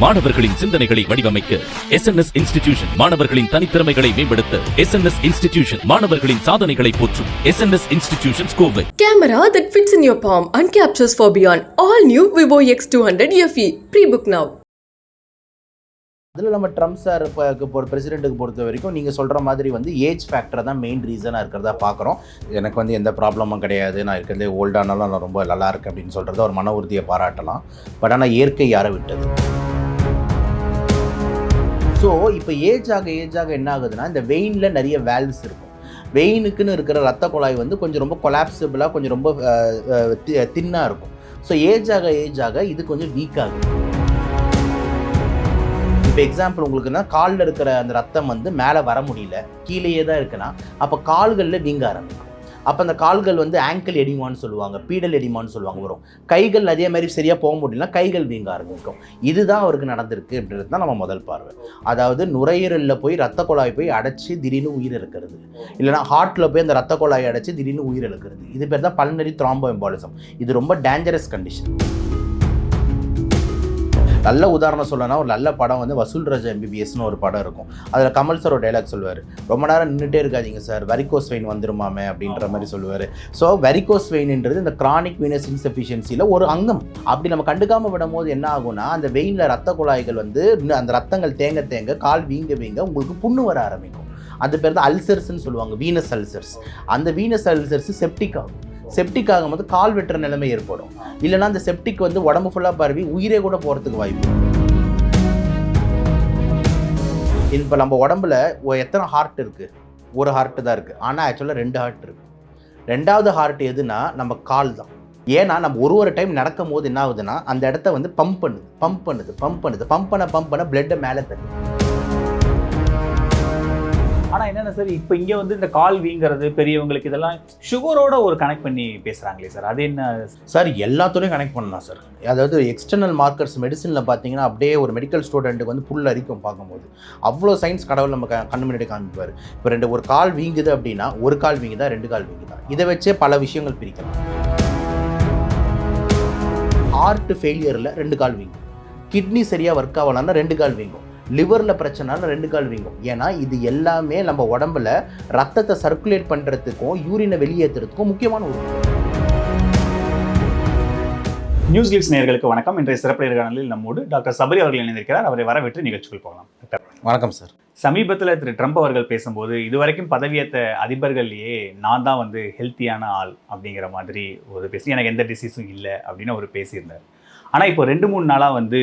மாணவர்களின் சிந்தனைகளை வடிவமைக்க எஸ் என் எஸ் இன்ஸ்டிடியூஷன் மாணவர்களின் தனித்திறமைகளை மேம்படுத்த எஸ் என் எஸ் இன்ஸ்டிடியூஷன் மாணவர்களின் சாதனைகளை போற்றும் S N S institution Kovai Camera that fits in your palm and captures for beyond. All new Vivo X200 FE. Pre-book now. அதில் நம்ம ட்ரம்ப் சார் இப்போ பிரசிடென்ட்டுக்கு பொறுத்த வரைக்கும் நீங்கள் சொல்கிற மாதிரி வந்து ஏஜ் ஃபேக்டர் தான் மெயின் ரீசனாக இருக்கிறதா பார்க்குறோம் எனக்கு வந்து எந்த ப்ராப்ளமும் கிடையாது நான் இருக்கிறதே ஓல்டானாலும் நான் ரொம்ப நல்லா இருக்கேன் அப்படின்னு சொல்கிறத ஒரு மன உறுதியை பாராட்டலாம் பட் ஆனால் இயற்கை யாரை விட்டது ஸோ இப்போ ஏஜ் ஆக ஏஜ் ஆக என்ன ஆகுதுன்னா இந்த வெயினில் நிறைய வேல்வ்ஸ் இருக்கும். வெயினுக்குன்னு இருக்கிற ரத்த குழாய் வந்து கொஞ்சம் ரொம்ப கொலாப்சபிளாக கொஞ்சம் ரொம்ப தின்னாக இருக்கும். ஸோ ஏஜ் ஆக ஏஜ் ஆக இது கொஞ்சம் வீக் ஆகுது. இப்போ எக்ஸாம்பிள் உங்களுக்குன்னா காலில் இருக்கிற அந்த ரத்தம் வந்து மேலே வர முடியல. கீழேயே தான் இருக்குன்னா அப்போ கால்களில் வீங்க ஆரம்பிக்கும். அப்போ அந்த கால்கள் வந்து ஆங்கிள் எடிமான்னு சொல்லுவாங்க பீடல் எடிமான்னு சொல்லுவாங்க வரும். கைகள் அதே மாதிரி சரியாக போக முடியலனா கைகள் வீங்க ஆரம்பிக்கும். இதுதான் அவருக்கு நடந்திருக்கு அப்படின்றது தான் நம்ம முதல் பார்வை. அதாவது நுரையீரலில் போய் ரத்த குழாய் போய் அடைச்சி திடீர்னு உயிர் இருக்கிறது இல்லைனா ஹார்ட்டில் போய் அந்த ரத்த குழாய் அடைச்சி திடீர்னு உயிர் இழக்கிறது. இது பேர் தான் பல்னரி த்ராம்போ எம்பாலிசம் இது ரொம்ப டேஞ்சரஸ் கண்டிஷன் நல்ல உதாரணம் சொல்லணும்னா ஒரு நல்ல படம் வந்து வசூல் ராஜா எம்பிபிஎஸ்னு ஒரு படம் இருக்கும். அதில் கமல் சார் ஒரு டைலாக் சொல்லுவார். ரொம்ப நேரம் நின்றுட்டே இருக்காதீங்க சார். வெரிகோஸ் வெயின் வந்துருமாமே அப்படின்ற மாதிரி சொல்லுவார். ஸோ வெரிகோஸ் வெயின்ன்றது இந்த கிரானிக் வீனஸ் இன்சஃபிஷியன்சியில் ஒரு அங்கம். அப்படி நம்ம கண்டுக்காமல் விடும்போது என்ன ஆகும்னா அந்த வெயினில் ரத்த குழாய்கள் வந்து அந்த ரத்தங்கள் தேங்க தேங்க கால் வீங்க வீங்க உங்களுக்கு புண்ணு வர ஆரம்பிக்கும். அது பேர் தான் அல்சர்ஸ்ன்னு சொல்லுவாங்க. வீனஸ் அல்சர்ஸ் அந்த வீனஸ் அல்சர்ஸ் செப்டிக் ஆகும். செப்டிக் ஆகும்போது கால் வெட்டுற நிலைமை ஏற்படும். இல்லைனா அந்த செப்டிக் வந்து உடம்பு ஃபுல்லாக பரவி உயிரே கூட போகிறதுக்கு வாய்ப்பு இப்போ நம்ம உடம்புல எத்தனை ஹார்ட் இருக்குது ஒரு ஹார்ட்டு தான் இருக்குது ஆனால் ஆக்சுவலாக ரெண்டு ஹார்ட் இருக்குது ரெண்டாவது ஹார்ட் எதுனா நம்ம கால் தான். ஏன்னா நம்ம ஒரு ஒரு டைம் நடக்கும் போது என்ன ஆகுதுன்னா அந்த இடத்த வந்து பம்ப் பண்ணுது. பம்ப் பண்ணுது. பம்ப் பண்ணுது. பம்ப் பண்ண பம்ப் பண்ண பிளட்டை மேலே தருது ஆனா சார்? இப்போ இங்கே வந்து இந்த கால் வீங்கிறது பெரியவங்களுக்கு இதெல்லாம் சுகரோட ஒரு கனெக்ட் பண்ணி பேசுகிறாங்களே சார். அது என்ன சார் எல்லாத்துலேயும் கனெக்ட் பண்ணலாம் சார். அதாவது எக்ஸ்டர்னல் மார்க்கர்ஸ் மெடிசனில் பார்த்தீங்கன்னா அப்படியே ஒரு மெடிக்கல் ஸ்டூடெண்ட்டுக்கு வந்து புல் அரிக்கும் பார்க்கும்போது. அவ்வளோ சயின்ஸ் கடவுள் நம்ம க- கண்ணு முன்னாடி காமிப்பார். இப்போ ரெண்டு ஒரு கால் வீங்குது அப்படின்னா ஒரு கால் வீங்குதா ரெண்டு கால் வீங்குதா? இதை வச்சே பல விஷயங்கள் பிரிக்கலாம். ஹார்ட் ஃபெயிலியரில் ரெண்டு கால் வீங்கும். கிட்னி சரியாக ஒர்க் ஆகலான்னா ரெண்டு கால் வீங்கும். லிவரில் பிரச்சனைனா ரெண்டு கால் வீங்கும். ஏன்னா இது எல்லாமே நம்ம உடம்புல ரத்தத்தை சர்க்குலேட் பண்ணுறதுக்கும் யூரினை வெளியேற்றுறதுக்கும் முக்கியமான ஒரு நியூஸ் கிளிப்ஸ் நேயர்களுக்கு வணக்கம். இன்றைய சிறப்பு நேர்காணலில் நம்மோடு டாக்டர் சபரி அவர்கள் இணைந்திருக்கிறார். அவரை வரவேற்று நிகழ்ச்சிக்குள் போகலாம். வணக்கம் சார். சமீபத்தில் திரு ட்ரம்ப் அவர்கள் பேசும்போது இதுவரைக்கும் பதவியேற்ற அதிபர்கள்லேயே நான் தான் வந்து ஹெல்த்தியான ஆள் அப்படிங்கிற மாதிரி ஒரு பேசி எனக்கு எந்த டிசீஸும் இல்லை அப்படின்னு அவர் பேசியிருந்தார். ஆனால் இப்போ ரெண்டு மூணு நாளாக வந்து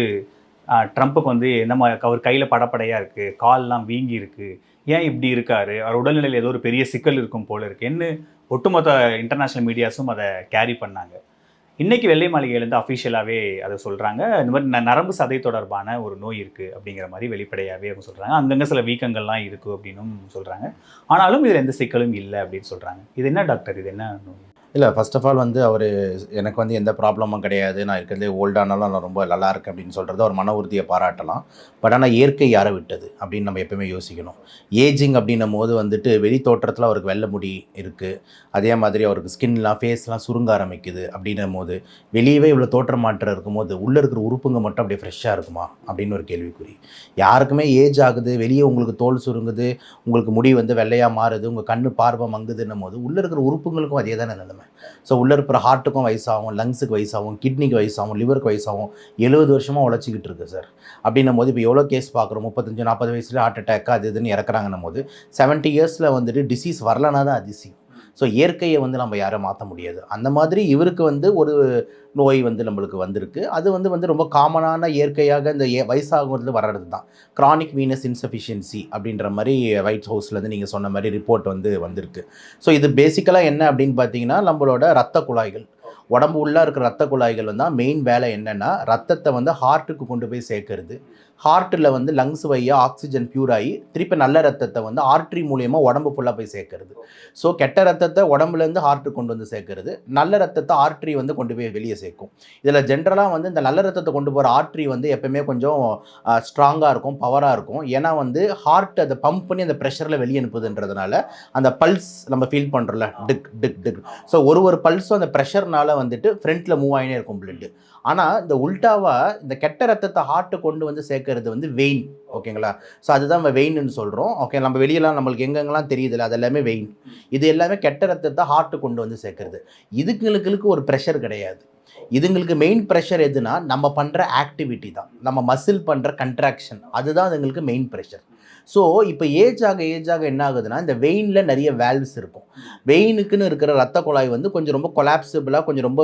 ட்ரம்ப்புக்கு வந்து நம்ம அவர் கையில் படப்படையாக இருக்குது கால்லாம் வீங்கி இருக்குது ஏன் இப்படி இருக்காரு? அவர் உடல்நிலையில் ஏதோ ஒரு பெரிய சிக்கல் இருக்கும் போல் இருக்குன்னு ஒட்டுமொத்த இன்டர்நேஷ்னல் மீடியாஸும் அதை கேரி பண்ணாங்க. இன்றைக்கி வெள்ளை மாளிகையிலேருந்து அஃபிஷியலாகவே அதை சொல்கிறாங்க இந்த மாதிரி ந- நரம்பு சதை தொடர்பான ஒரு நோய் இருக்குது அப்படிங்கிற மாதிரி வெளிப்படையாகவே அவங்க சொல்கிறாங்க அங்கங்கே சில வீக்கங்கள்லாம் இருக்குது அப்படின்னும் சொல்கிறாங்க ஆனாலும் இதில் எந்த சிக்கலும் இல்லை அப்படின்னு சொல்கிறாங்க இது என்ன டாக்டர்? இது என்ன நோய்? இல்லை ஃபர்ஸ்ட் ஆஃப் ஆல் வந்து அவர் எனக்கு வந்து எந்த ப்ராப்ளமும் கிடையாது. நான் இருக்கிறதே ஓல்டானாலும் நான் ரொம்ப நல்லா இருக்கேன் அப்படின்னு சொல்கிறது அவர் மன உறுதியை பாராட்டலாம். பட் ஆனால் இயற்கை யாரை விட்டது அப்படின்னு நம்ம எப்பவுமே யோசிக்கணும். ஏஜிங் அப்படின்னும் போது வந்துட்டு வெளி தோற்றத்தில் அவருக்கு வெள்ளை முடி இருக்குது அதே மாதிரி அவருக்கு ஸ்கின்லாம் ஃபேஸ்லாம் சுருங்க ஆரம்பிக்குது அப்படின்னும் போது வெளியவே இவ்வளோ தோற்ற மாற்றம் இருக்கும்போது உள்ளே இருக்கிற உறுப்புங்க மட்டும் அப்படியே ஃப்ரெஷ்ஷாக இருக்குமா? அப்படின்னு ஒரு கேள்விக்குறி. யாருக்குமே ஏஜ் ஆகுது வெளியே உங்களுக்கு தோல் சுருங்குது உங்களுக்கு முடி வந்து வெள்ளையாக மாறுது உங்கள் கண்ணு பார்வை மங்குதுன்னும் போது உள்ளே இருக்கிற உறுப்புங்களுக்கும் அதே தானே நிலைமை. ஸோ உள்ளே இருக்கிற ஹார்ட்டுக்கும் வயசாகும் லங்ஸுக்கு வயசாகும் கிட்னிக்கு வயசாகும் லிவருக்கு வயசாகும் எழுபது வருஷமாக உழைச்சிக்கிட்டு இருக்குது சார் அப்படின்னும் போது இப்போ எவ்வளோ கேஸ் பார்க்குறோம்? முப்பத்தஞ்சு நாற்பது வயசுல ஹார்ட் அட்டாக் அது இதுன்னு இறக்குறாங்கன்னும் போது செவன்ட்டி இயர்ஸில் வந்துட்டு டிசீஸ் வரலனா தான் அதிசயம். ஸோ இயற்கையை வந்து நம்ம யாரும் மாற்ற முடியாது. அந்த மாதிரி இவருக்கு வந்து ஒரு நோய் வந்து நம்மளுக்கு வந்திருக்கு. அது வந்து வந்து ரொம்ப காமனான இயற்கையாக இந்த ஏ- வயசாகுறது வர்றது தான் கிரானிக் வீனஸ் இன்சஃபிஷியன்சி அப்படின்ற மாதிரி ஒயிட் ஹவுஸ்லேருந்து நீங்கள் சொன்ன மாதிரி ரிப்போர்ட் வந்து வந்திருக்கு. ஸோ இது பேசிக்கலாக என்ன அப்படின்னு பார்த்தீங்கன்னா நம்மளோட ரத்த குழாய்கள். உடம்பு உள்ளே இருக்கிற ரத்த குழாய்கள் வந்து மெயின் வேலை என்னென்னா ரத்தத்தை வந்து ஹார்ட்டுக்கு கொண்டு போய் சேர்க்கறது. ஹார்ட்டில் வந்து லங்ஸ் வழியாக ஆக்சிஜன் பியூர் ஆகி திருப்பி நல்ல ரத்தத்தை வந்து ஆர்ட்ரி மூலயமா உடம்பு ஃபுல்லாக போய் சேர்க்கறது. ஸோ கெட்ட ரத்தத்தை உடம்புலேருந்து ஹார்ட்டுக்கு கொண்டு வந்து சேர்க்கறது. நல்ல ரத்தத்தை ஆர்ட்ரி வந்து கொண்டு போய் வெளியே சேர்க்கும். இதில் ஜென்ரலாக வந்து இந்த நல்ல ரத்தத்தை கொண்டு போகிற ஆர்ட்ரி வந்து எப்பவுமே கொஞ்சம் ஸ்ட்ராங்காக இருக்கும் பவராக இருக்கும். ஏன்னா வந்து ஹார்ட் அதை பம்ப் பண்ணி அந்த ப்ரெஷரில் வெளியே அனுப்புதுன்றதுனால அந்த பல்ஸ் நம்ம ஃபீல் பண்ணுறோம்ல டிக் டிக் டிக். ஸோ ஒரு ஒரு பல்ஸும் அந்த ப்ரெஷர்னால வந்துட்டு ஃப்ரண்ட்டில் மூவ் ஆகினே இருக்கும் பிளட்டு ஆனால் இந்த உல்டாவா இந்த கெட்ட ரத்தத்தை ஹார்ட்டு கொண்டு வந்து சேர்க்கறது வந்து வெயின் ஓகேங்களா ஸோ அதுதான் நம்ம வெயின்னு சொல்கிறோம் ஓகே நம்ம வெளியெல்லாம் நம்மளுக்கு எங்கெங்கெல்லாம் தெரியுதுல்ல அது எல்லாமே வெயின் இது எல்லாமே கெட்ட ரத்தத்தை ஹார்ட்டு கொண்டு வந்து சேர்க்கறது. இதுங்களுக்கு ஒரு ப்ரெஷர் கிடையாது. இதுங்களுக்கு மெயின் ப்ரெஷர் எதுனா நம்ம பண்ணுற ஆக்டிவிட்டி தான். நம்ம மசில் பண்ணுற கன்ட்ராக்ஷன் அதுதான் அதுங்களுக்கு மெயின் ப்ரெஷர் ஸோ இப்போ ஏஜ் ஆக ஏஜ் ஆக என்ன ஆகுதுன்னா இந்த வெயினில் நிறைய வேல்வ்ஸ் இருக்கும். வெயினுக்குன்னு இருக்கிற ரத்த குழாய் வந்து கொஞ்சம் ரொம்ப கொலாப்சிபிளாக கொஞ்சம் ரொம்ப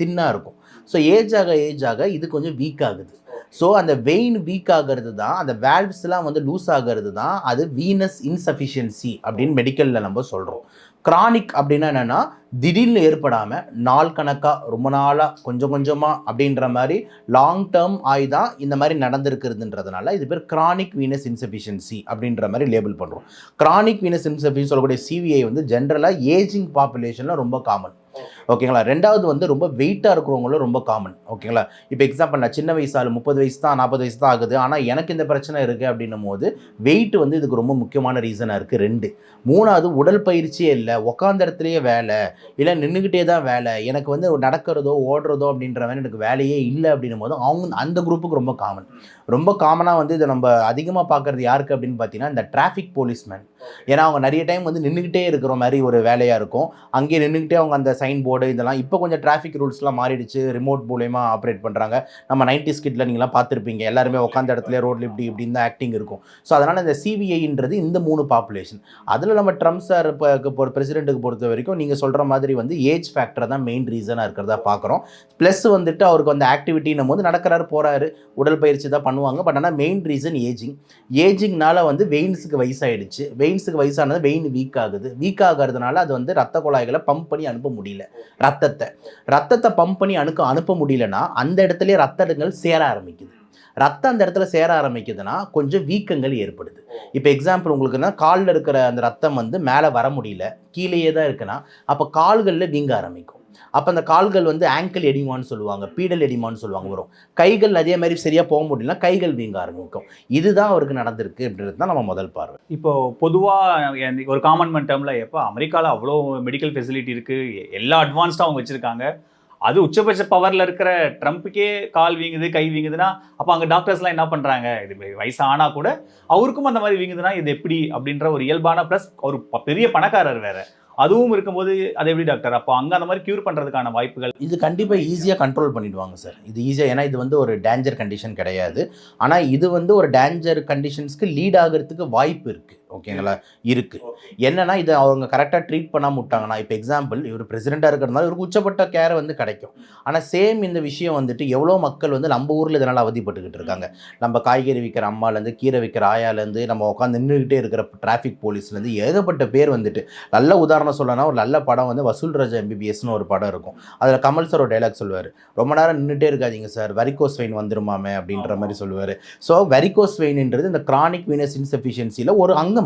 தின்னாக இருக்கும். ஸோ ஏஜ் ஆக ஏஜ் ஆக இது கொஞ்சம் வீக் ஆகுது. ஸோ அந்த வெயின் வீக் ஆகிறது தான் அந்த வேல்வ்ஸ்லாம் வந்து லூஸ் ஆகிறது தான் அது வீனஸ் இன்சஃபிஷியன்சி அப்படின்னு மெடிக்கலில் நம்ம சொல்கிறோம் கிரானிக் அப்படின்னா என்னென்னா திடீர்னு ஏற்படாமல் நாள் கணக்காக ரொம்ப நாளாக கொஞ்சம் கொஞ்சமாக அப்படின்ற மாதிரி லாங் டேர்ம் ஆகி தான் இந்த மாதிரி நடந்திருக்கிறதுன்றதுனால இது பேர் கிரானிக் வீனஸ் இன்சஃபிஷியன்சி அப்படின்ற மாதிரி லேபிள் பண்ணுறோம் கிரானிக் வீனஸ் இன்சஃபிஷியன் சொல்லக்கூடிய சிவிஐ வந்து ஜென்ரலாக ஏஜிங் பாப்புலேஷனில் ரொம்ப காமன் ஓகேங்களா? ரெண்டாவது வந்து ரொம்ப வெயிட்டாக இருக்கிறவங்களும் ரொம்ப காமன் ஓகேங்களா? இப்போ எக்ஸாம்பிள் நான் சின்ன வயசு ஆள் முப்பது வயசு தான் நாற்பது வயசு தான் ஆகுது. ஆனால் எனக்கு இந்த பிரச்சனை இருக்குது அப்படின்னும் போது வெயிட் வந்து இதுக்கு ரொம்ப முக்கியமான ரீசனாக இருக்குது ரெண்டு. மூணாவது உடல் பயிற்சியே இல்லை. உக்காந்த இடத்துலையே வேலை. இல்லை நின்றுக்கிட்டே தான் வேலை. எனக்கு வந்து நடக்கிறதோ ஓடுறதோ அப்படின்ற மாதிரி எனக்கு வேலையே இல்லை அப்படின்னும் போது அவங்க அந்த குரூப்புக்கு ரொம்ப காமன் ரொம்ப காமனாக வந்து இதை நம்ம அதிகமாக பார்க்குறது யாருக்கு அப்படின்னு பார்த்தீங்கன்னா இந்த டிராஃபிக் போலீஸ்மேன் ஏன்னா அவங்க நிறைய டைம் வந்து நின்றுக்கிட்டே இருக்கிற மாதிரி ஒரு வேலையாக இருக்கும். அங்கேயே நின்றுக்கிட்டே அவங்க அந்த சைன் போர்டு இதெல்லாம் இப்போ கொஞ்சம் டிராஃபிக் ரூல்ஸ்லாம் மாறிடுச்சு. ரிமோட் மூலயமா ஆப்ரேட் பண்ணுறாங்க நம்ம நைன்டி ஸ்கிட்டில் நீங்களாம் பார்த்துருப்பீங்க. எல்லாருமே உட்காந்த இடத்துல ரோட்ல இப்படி இப்படின்னு தான் ஆக்டிங் இருக்கும். ஸோ அதனால் இந்த சிபிஐன்றது இந்த மூணு பாப்புலேஷன் அதில் நம்ம ட்ரம்ப் சார் இப்போ பிரசிடென்ட்டுக்கு பொறுத்த வரைக்கும் நீங்கள் சொல்கிற மாதிரி வந்து ஏஜ் ஃபேக்டர் தான் மெயின் ரீசனாக இருக்கிறதா பார்க்குறோம். ப்ளஸ் வந்துட்டு அவருக்கு வந்து ஆக்டிவிட்டினும் போது நடக்கிறாரு போகிறாரு உடற்பயிற்சி தான் பண்ணுவாங்க. பட் ஆனால் மெயின் ரீசன் ஏஜிங் ஏஜிங்னால வந்து வெயின்ஸுக்கு வயசாயிடுச்சு. வெயின்ஸுக்கு வயசானது வெயின் வீக் ஆகுது. வீக் ஆகிறதுனால அது வந்து ரத்த குழாய்களை பம்ப் பண்ணி அனுப்ப முடியல. ரத்தத்தை. ரத்தத்தை பம்ப் பண்ணி அனுக்க அனுப்ப முடியலன்னா அந்த இடத்துலயே ரத்தங்கள் சேர ஆரம்பிக்குது. ரத்தம் அந்த இடத்துல சேர ஆரம்பிக்குதுன்னா கொஞ்சம் வீக்கங்கள் ஏற்படுது. இப்போ எக்ஸாம்பிள் உங்களுக்குன்னா காலில் இருக்கிற அந்த ரத்தம் வந்து மேலே வர முடியல கீழேயே தான் இருக்குன்னா அப்போ கால்களில் வீங்க ஆரம்பிக்கும். அப்போ அந்த கால்கள் வந்து ஆங்கிள் எடிமான்னு சொல்லுவாங்க பீடல் எடிமான்னு சொல்லுவாங்க வரும். கைகள் அதே மாதிரி சரியாக போக முடியலனா கைகள் வீங்க ஆரம்பிக்கும். இதுதான் அவருக்கு நடந்திருக்கு அப்படின்றது தான் நம்ம முதல் பார்வை. இப்போ பொதுவாக ஒரு காமன் டேர்மில் எப்போ அமெரிக்காவில் அவ்வளோ மெடிக்கல் ஃபெசிலிட்டி இருக்குது எல்லா அட்வான்ஸ்டாக அவங்க வச்சுருக்காங்க. அது உச்சபட்ச பவரில் இருக்கிற ட்ரம்ப்புக்கே கால் வீங்குது கை வீங்குதுன்னா அப்போ அங்கே டாக்டர்ஸ்லாம் என்ன பண்ணுறாங்க இது வயசானா கூட அவருக்கும் அந்த மாதிரி வீங்குதுன்னா இது எப்படி அப்படின்ற ஒரு இயல்பான ப்ளஸ் ஒரு ப- பெரிய பணக்காரர் வேறு. அதுவும் இருக்கும்போது அது எப்படி டாக்டர் அப்போ அங்கே அந்த மாதிரி க்யூர் பண்ணுறதுக்கான வாய்ப்புகள்? இது கண்டிப்பாக ஈஸியாக கண்ட்ரோல் பண்ணிடுவாங்க சார் இது ஈஸியாக ஏன்னா இது வந்து ஒரு டேஞ்சர் கண்டிஷன் கிடையாது. ஆனால் இது வந்து ஒரு டேஞ்சர் கண்டிஷன்ஸ்க்கு லீட் ஆகிறதுக்கு வாய்ப்பு இருக்குது ஓகேங்களா இருக்குது என்னன்னா இது அவங்க கரெக்டாக ட்ரீட் பண்ணாம விட்டாங்கன்னா இப்போ எக்ஸாம்பிள் இவர் பிரசிடெண்ட்டாக இருக்கிறதுனால இவருக்கு உச்சப்பட்ட கேர் வந்து கிடைக்கும். ஆனால் சேம் இந்த விஷயம் வந்துட்டு எவ்வளோ மக்கள் வந்து நம்ம ஊரில் இதனால் அவதிப்பட்டுக்கிட்டு இருக்காங்க. நம்ம காய்கறி விற்கிற அம்மாலேருந்து கீரை விற்கிற ஆயாலேருந்து நம்ம உட்காந்து நின்றுக்கிட்டே இருக்கிற டிராஃபிக் போலீஸ்லேருந்து ஏகப்பட்ட பேர் வந்துட்டு நல்ல உதாரணம் சொல்லணும்னா ஒரு நல்ல படம் வந்து வசூல் ராஜா எம்பிபிஎஸ்னு ஒரு படம் இருக்கும். அதில் கமல் சார் ஒரு டைலாக் சொல்லுவார். ரொம்ப நேரம் நின்றுட்டே இருக்காதீங்க சார் வெரிகோஸ் வெயின் வந்துருமாமே அப்படின்ற மாதிரி சொல்லுவார். ஸோ வெரிகோஸ் வெயின்ன்றது இந்த கிரானிக் வீனஸ் இன்சஃபிஷியன்சியில் ஒரு அங்கம்.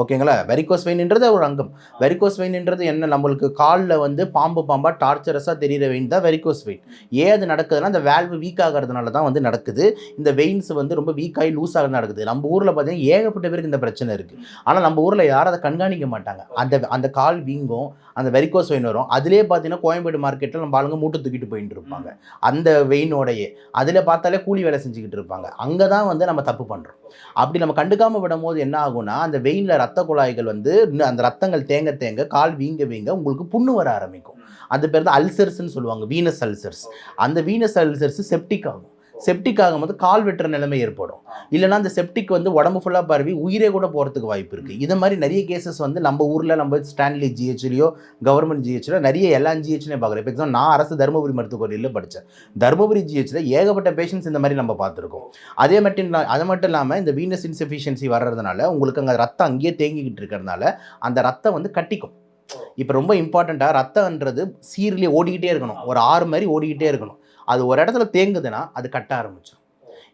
ஓகேங்களா? வெரிகோஸ் வெயின்ன்றது ஒரு அங்கம். வெரிகோஸ் வெயின்ன்றது என்ன? நம்மளுக்கு காலில் வந்து பாம்பு பாம்பாக டார்ச்சரஸாக தெரிகிற வெயின் தான் வெரிகோஸ் வெயின் ஏன் அது நடக்குதுன்னா அந்த வேல்வு வீக் ஆகிறதுனால தான் வந்து நடக்குது. இந்த வெயின்ஸ் வந்து ரொம்ப வீக் ஆகி லூஸ் ஆகிறது நடக்குது. நம்ம ஊரில் பார்த்தீங்கன்னா ஏகப்பட்ட பேருக்கு இந்த பிரச்சனை இருக்குது ஆனால் நம்ம ஊரில் யாரும் அதை கண்காணிக்க மாட்டாங்க. அந்த அந்த கால் வீங்கும் அந்த வெரிகோஸ் வெயின் வரும். அதிலே பார்த்தீங்கன்னா கோயம்பேடு மார்க்கெட்டில் நம்ம ஆளுங்க மூட்டை தூக்கிட்டு போயிட்டு இருப்பாங்க. அந்த வெயினோடையே அதில் பார்த்தாலே கூலி வேலை செஞ்சுக்கிட்டு இருப்பாங்க. அங்கே தான் வந்து நம்ம தப்பு பண்ணுறோம் அப்படி நம்ம கண்டுக்காமல் விடும்போது என்ன ஆகும்னா அந்த வெயினில் ரத்த குழாய்கள் வந்து அந்த ரத்தங்கள் தேங்க தேங்க கால் வீங்க வீங்க உங்களுக்கு புண்ணு வர ஆரம்பிக்கும். அது பேர் தான் அல்சர்ஸ்ன்னு சொல்லுவாங்க வீனஸ் அல்சர்ஸ். அந்த வீனஸ் அல்சர்ஸ் செப்டிக் ஆகும். செப்டிக் ஆகும்போது கால் வெட்டுற நிலைமை ஏற்படும். இல்லைனா அந்த செப்டிக் வந்து உடம்பு ஃபுல்லாக பரவி உயிரே கூட போகிறதுக்கு வாய்ப்பு இருக்குது இது மாதிரி நிறைய கேசஸ் வந்து நம்ம ஊரில் நம்ம ஸ்டான்லி ஜிஹெச்லையோ கவர்மெண்ட் ஜிஹெச்சில் நிறைய எல்லா ஜிஹெச்லையும் பார்க்குறோம். இப்போ எக்ஸாம்பிள் நான் அரசு தருமபுரி மருத்துவக் கல்லூரியில் படித்தேன் தருமபுரி ஜிஹெச்சில் ஏகப்பட்ட பேஷண்ட்ஸ் இந்த மாதிரி நம்ம பார்த்துருக்கோம். அதே மட்டும் அது மட்டும் இல்லாமல் இந்த வீனஸ் இன்சஃபிஷியன்சி வர்றதுனால உங்களுக்கு அங்கே ரத்தம் அங்கேயே தேங்கிக்கிட்டு இருக்கிறதுனால அந்த ரத்தம் வந்து கட்டிக்கும். இப்போ ரொம்ப இம்பார்ட்டண்ட்டாக ரத்தம்ன்றது சீர்லேயே ஓடிக்கிட்டே இருக்கணும். ஒரு ஆறு மாதிரி ஓடிக்கிட்டே இருக்கணும். அது ஒரு இடத்துல தேங்குதுன்னா அது கட்ட ஆரம்பிச்சிடும்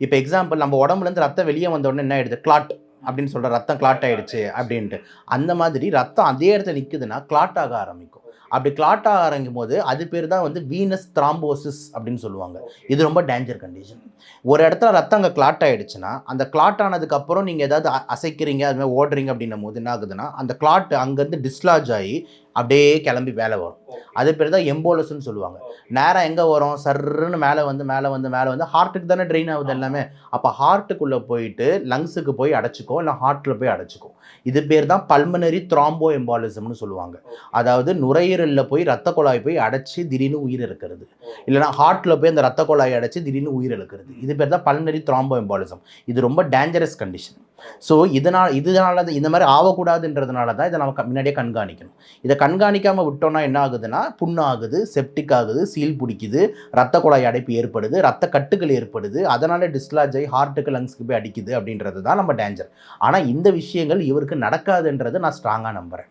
இப்போ எக்ஸாம்பிள் நம்ம உடம்புலேருந்து ரத்தம் வெளியே வந்த உடனே என்ன ஆயிடுது? கிளாட் அப்படின்னு சொல்கிற ரத்தம் கிளாட் ஆயிடுச்சு அப்படின்ட்டு. அந்த மாதிரி ரத்தம் அதே இடத்துல நிற்குதுன்னா கிளாட் ஆக ஆரம்பிக்கும். அப்படி கிளாட் ஆக ஆரம்பிக்கும் போது அது பேர் தான் வந்து வீனஸ் த்ராம்போசிஸ் அப்படின்னு சொல்லுவாங்க. இது ரொம்ப டேஞ்சர் கண்டிஷன் ஒரு இடத்துல ரத்தம் அங்கே கிளாட் ஆயிடுச்சுன்னா அந்த கிளாட் ஆனதுக்கப்புறம் நீங்கள் ஏதாவது அசைக்கிறீங்க அது மாதிரி ஓடுறீங்க அப்படின்னும் போது என்ன ஆகுதுன்னா அந்த கிளாட் அங்கேருந்து டிஸ்லாஜ் ஆகி அப்படியே கிளம்பி மேலே வரும். அது பேர் தான் எம்போலஸ்ன்னு சொல்லுவாங்க. நேரம் எங்கே வரும்? சர்ன்னு மேலே வந்து மேலே வந்து மேலே வந்து ஹார்ட்டுக்கு தானே ட்ரெயின் ஆகுது எல்லாமே. அப்போ ஹார்ட்டுக்குள்ளே போயிட்டு லங்ஸுக்கு போய் அடைச்சிக்கும் இல்லை ஹார்ட்டில் போய் அடைச்சிக்கும் இது பேர் தான் பல்மனரி த்ராம்போ எம்பாலிசம்னு சொல்லுவாங்க அதாவது நுரையீரலில் போய் ரத்த குழாய் போய் அடைச்சி திடீர்னு உயிர் இருக்கிறது இல்லைனா ஹார்ட்டில் போய் அந்த ரத்த குழாய் அடைச்சி திடீர்னு உயிர் இழக்கிறது. இது பேர் தான் பல்மனரி த்ராம்போ எம்பாலிசம் இது ரொம்ப டேஞ்சரஸ் கண்டிஷன் ஸோ இதனால் இதனால தான் இந்த மாதிரி ஆகக்கூடாதுன்றதுனால தான் இதை நம்ம முன்னாடியே கண்காணிக்கணும். இதை கண்காணிக்காமல் விட்டோம்னா என்ன ஆகுதுன்னா புண்ணு ஆகுது செப்டிக் ஆகுது சீல் பிடிக்குது ரத்த குழாய் அடைப்பு ஏற்படுது ரத்த கட்டுகள் ஏற்படுது அதனால டிஸ்லாஜ் ஆகி ஹார்ட்டுக்கு லங்ஸ்க்கு போய் அடிக்குது அப்படின்றது தான் நம்ம டேஞ்சர் ஆனால் இந்த விஷயங்கள் இவருக்கு நடக்காதுன்றது நான் ஸ்ட்ராங்காக நம்புகிறேன்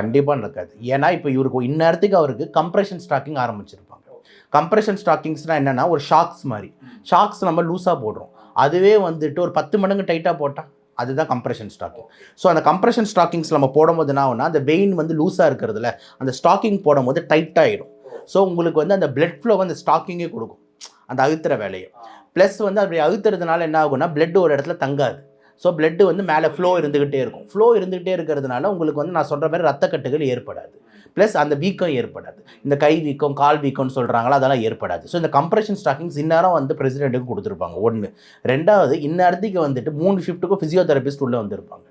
கண்டிப்பாக நடக்காது. ஏன்னா இப்போ இவருக்கு இந்நேரத்துக்கு அவருக்கு கம்ப்ரெஷன் ஸ்டாக்கிங் ஆரம்பிச்சிருப்பாங்க. கம்ப்ரெஷன் ஸ்டாக்கிங்ஸ்னால் என்னென்னா ஒரு ஷாக்ஸ் மாதிரி. ஷாக்ஸ் நம்ம லூஸாக போடுறோம். அதுவே வந்துட்டு ஒரு பத்து மடங்கு டைட்டாக போட்டால் அதுதான் கம்ப்ரெஷன் ஸ்டாக்கிங் ஸோ அந்த கம்ப்ரெஷன் ஸ்டாக்கிங்ஸ் நம்ம போடும்போது என்ன ஆகுனா அந்த வெயின் வந்து லூஸாக இருக்கிறதுல அந்த ஸ்டாக்கிங் போடும்போது டைட்டாகிடும் ஸோ உங்களுக்கு வந்து அந்த பிளட் ஃப்ளோ வந்து ஸ்டாக்கிங்கே கொடுக்கும். அந்த அழுத்துற வேலையை. ப்ளஸ் வந்து அப்படி அழுத்துறதுனால என்ன ஆகும்னா பிளட் ஒரு இடத்துல தங்காது. ஸோ பிளட்டு வந்து மேலே ஃப்ளோ இருந்துக்கிட்டே இருக்கும். ஃப்ளோ இருந்துகிட்டே இருக்கிறதுனால உங்களுக்கு வந்து நான் சொல்கிற மாதிரி ரத்தக்கட்டுகள் ஏற்படாது. ப்ளஸ் அந்த வீக்கம் ஏற்படாது. இந்த கை வீக்கம் கால் வீக்கம்னு சொல்கிறாங்களா அதெல்லாம் ஏற்படாது. ஸோ இந்த கம்ப்ரெஷன் ஸ்டாக்கிங்ஸ் இந்நேரம் வந்து பிரசிடென்ட்டுக்கு கொடுத்துருப்பாங்க. ஒன்று ரெண்டாவது இந்நேரத்துக்கு வந்துட்டு மூணு ஷிஃப்ட்டுக்கும் ஃபிசியோதெரபிஸ்ட் உள்ளே வந்திருப்பாங்க.